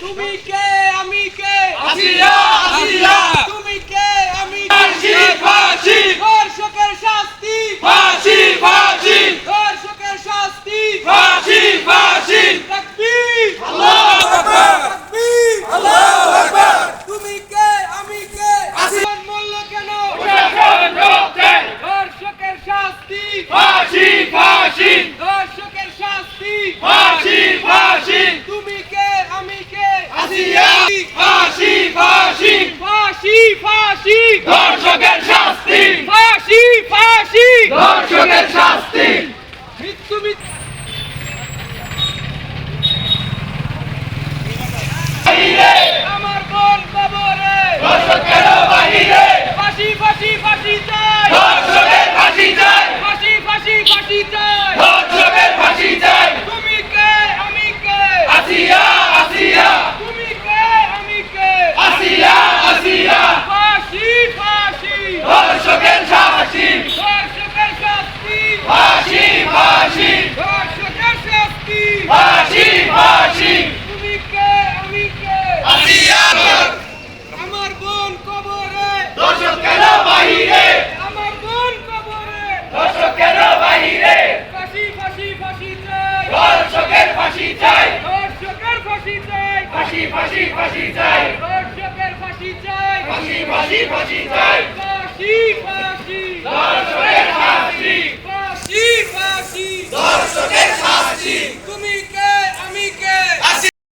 তুমি কে আমি কে হাসিনা, হাসিনা। তুমি কে আমি ফাঁসি, ফাঁসি। ধর্ষকের শাস্তি ফাঁসি ফাঁসি ধর্ষকের শাস্তি ফাঁসি ফাঁসি তাকবীর আল্লাহু আকবার তাকবীর আল্লাহু আকবার তুমি কে আমি কে হাসিনা। আসমান মূল্য কেন প্রশাসন রক্ষে ধর্ষকের শাস্তি ফাঁসি ফাঁসি ধর্ষকের শাস্তি ফাঁসি ফাঁসি তুমি কে আমি কে হাসিনা ফাঁসি ফাঁসি ফাঁসি ফাঁসি ধর্ষকের শাস্তি ফাঁসি ফাঁসি ধর্ষকের শাস্তি মৃত্যু মৃত্যু বাহিরে আমার বোন কবরে ধর্ষকের বাহিরে ফাঁসি ফাঁসি ফাঁসি চাই ধর্ষকের ফাঁসি চাই ফাঁসি ফাঁসি ফাঁসি চাই ধর্ষকের ফাঁসি চাই তুমি কে আমি কে আসিয়া আসিয়া। তুমি কে? আমি কে? আসিয়া আসিয়া। ফাঁসি ফাঁসি। ধর্ষকের শাস্তি। ধর্ষকের শাস্তি। ফাঁসি ফাঁসি। ধর্ষকের শাস্তি। ফাঁসি ফাঁসি। তুমি কে? আমি কে? আসিয়া। আমার বোন কবরে। ধর্ষকের বাহিরে আমার বোন কবরে ধর্ষকের বাহিরে ফাঁসি ফাঁসি ফাঁসি চাই ধর্ষকের ফাঁসি চাই ধর্ষকের ফাঁসি চাই। ফাঁসি ফাঁসি ফাঁসি চাই। ধর্ষকের ফাঁসি চাই। ফাঁসি ফাঁসি ফাঁসি চাই। ফাঁসি ফাঁসি। ধর্ষকের